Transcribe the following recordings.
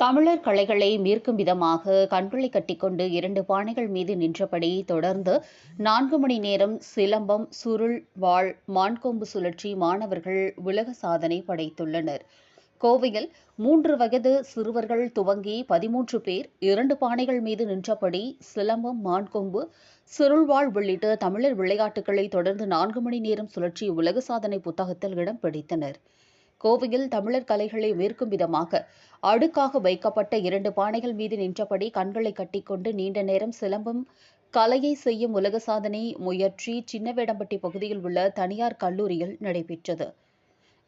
தமிழர் கலைகளை மீர்க்கும் விதமாக கண்களை கட்டிக்கொண்டு இரண்டு பானைகள் மீது நின்றபடி தொடர்ந்து நான்கு மணி நேரம் சிலம்பம் சுருள் வாழ் மான்கொம்பு சுழற்சி மாணவர்கள் உலக சாதனை படைத்துள்ளனர். கோவையில் மூன்று வயது சிறுவர்கள் துவங்கி பதிமூன்று பேர் இரண்டு பானைகள் மீது நின்றபடி சிலம்பம் மான்கொம்பு சுருள்வாள் உள்ளிட்ட தமிழர் விளையாட்டுகளை தொடர்ந்து நான்கு மணி நேரம் சுழற்சி உலக சாதனை புத்தகத்தில் இடம் பிடித்தனர். கோவையில் தமிழர் கலைகளை மேற்கும் விதமாக அடுக்காக வைக்கப்பட்ட இரண்டு பானைகள் மீது நின்றபடி கண்களை கட்டிக்கொண்டு நீண்ட நேரம் சிலம்பம் கலையை செய்யும் உலக சாதனை முயற்சி சின்னவேடம்பட்டி பகுதியில் உள்ள தனியார் கல்லூரியில் நடைபெற்றது.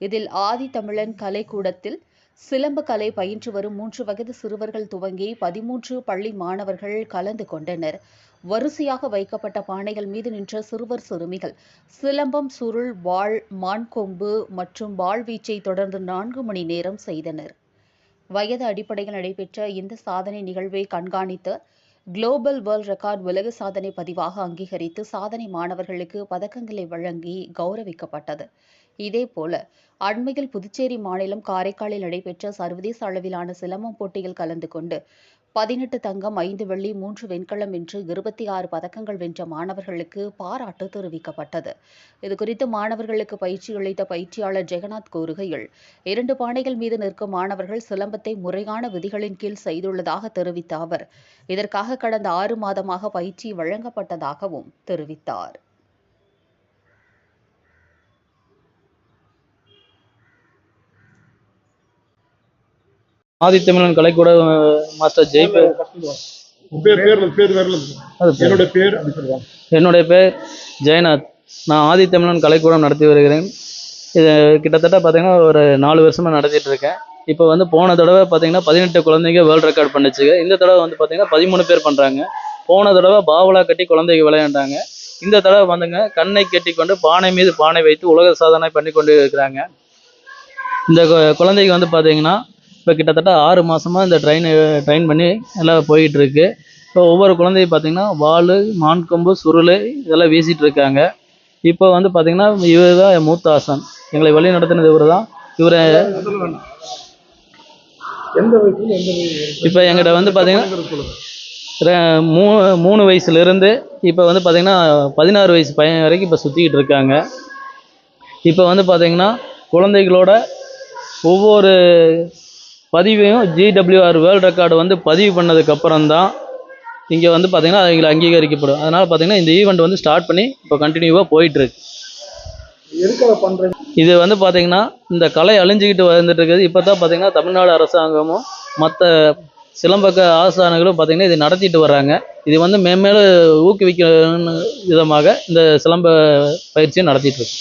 இதில் ஆதி தமிழன் கலைக்கூடத்தில் சிலம்ப கலை பயின்று வரும் மூன்று வயது சிறுவர்கள் துவங்கி பதிமூன்று பள்ளி மாணவர்கள் கலந்து கொண்டனர். வரிசையாக வைக்கப்பட்ட பானைகள் மீது நின்ற சிறுவர் சிறுமிகள் சிலம்பம் சுருள் வாழ் மான்கொம்பு மற்றும் வாழ்வீச்சை தொடர்ந்து நான்கு மணி நேரம் செய்தனர். வயது அடிப்படையில் நடைபெற்ற இந்த சாதனை நிகழ்வை கண்காணித்து குளோபல் வேர்ல்ட் ரெக்கார்ட் உலக சாதனை பதிவாக அங்கீகரித்து சாதனை மாணவர்களுக்கு பதக்கங்களை வழங்கி கௌரவிக்கப்பட்டது. இதேபோல அண்மையில் புதுச்சேரி மாநிலம் காரைக்காலில் நடைபெற்ற சர்வதேச அளவிலான சிலம்பம் போட்டியில் கலந்து கொண்டு பதினெட்டு தங்கம் ஐந்து வெள்ளி மூன்று வெண்கலம் என்று இருபத்தி ஆறு பதக்கங்கள் வென்ற மாணவர்களுக்கு பாராட்டு தெரிவிக்கப்பட்டது. இதுகுறித்து மாணவர்களுக்கு பயிற்சி அளித்த பயிற்சியாளர் ஜெகநாத் கூறுகையில் இரண்டு பானைகள் மீது நிற்கும் மாணவர்கள் சிலம்பத்தை முறையான விதிகளின் கீழ் செய்துள்ளதாக தெரிவித்த அவர் இதற்காக கடந்த ஆறு மாதமாக பயிற்சி வழங்கப்பட்டதாகவும் தெரிவித்தார். ஆதித்தமிழன் கலைக்கூட மாஸ்டர் ஜெய் பேர் பேர் பேர். என்னுடைய பேர்? ஜெயநாத். நான் ஆதித்தமிழன் கலைக்கூடம் நடத்தி வருகிறேன். இது கிட்டத்தட்ட பார்த்தீங்கன்னா ஒரு நாலு வருஷமாக நடத்திட்டு இருக்கேன். இப்போ வந்து போன தடவை பார்த்தீங்கன்னா பதினெட்டு குழந்தைங்க வேர்ல்டு ரெக்கார்ட் பண்ணுச்சுங்க இந்த தடவை வந்து பார்த்தீங்கன்னா பதிமூணு பேர் பண்ணுறாங்க போன தடவை பாவலா கட்டி குழந்தைங்க விளையாண்டாங்க. இந்த தடவை வந்துங்க கண்ணை கட்டி கொண்டு பானை மீது பானை வைத்து உலக சாதனை பண்ணி கொண்டு இருக்கிறாங்க. இந்த குழந்தைக்கு வந்து பார்த்தீங்கன்னா இப்போ கிட்டத்தட்ட ஆறு மாசமாக இந்த ட்ரெயின் ட்ரெயின் பண்ணி எல்லாம் போயிட்டு இருக்கு இப்போ ஒவ்வொரு குழந்தையும் பார்த்தீங்கன்னா வாள் மான்கொம்பு சுருள் இதெல்லாம் வீசிட்டு இருக்காங்க. இப்போ வந்து பார்த்தீங்கன்னா இவர் தான் மூத்த ஆசான். எங்களை வழி நடத்தினது இவர் தான் இவரை இப்போ எங்கிட்ட வந்து பார்த்தீங்கன்னா சொல்லுங்க ரெ- மூ மூணு வயசுலேருந்து இப்போ வந்து பார்த்தீங்கன்னா பதினாறு வயசு பையன் வரைக்கும் இப்போ சுற்றிக்கிட்டு இருக்காங்க. இப்போ வந்து பார்த்தீங்கன்னா குழந்தைகளோட ஒவ்வொரு பதிவையும் ஜிடபிள்யூஆர் வேர்ல்டு ரெக்கார்டு வந்து பதிவு பண்ணதுக்கப்புறம் தான் இங்கே வந்து பார்த்தீங்கன்னா அவங்களை அங்கீகரிக்கப்படும். அதனால் பார்த்தீங்கன்னா இந்த ஈவெண்ட் வந்து ஸ்டார்ட் பண்ணி இப்போ கண்டினியூவாக போயிட்டுருக்கு. இது வந்து பார்த்தீங்கன்னா இந்த கலை அழிஞ்சிக்கிட்டு வந்துட்டு இருக்குது இப்போ தான் பார்த்தீங்கன்னா தமிழ்நாடு அரசாங்கமும் மற்ற சிலம்பக்க ஆசானங்களும் பார்த்தீங்கன்னா இதை நடத்திட்டு வர்றாங்க. இது வந்து மேம்மேலும் ஊக்குவிக்கணும் விதமாக இந்த சிலம்ப பயிற்சியை நடத்திட்டு இருக்கு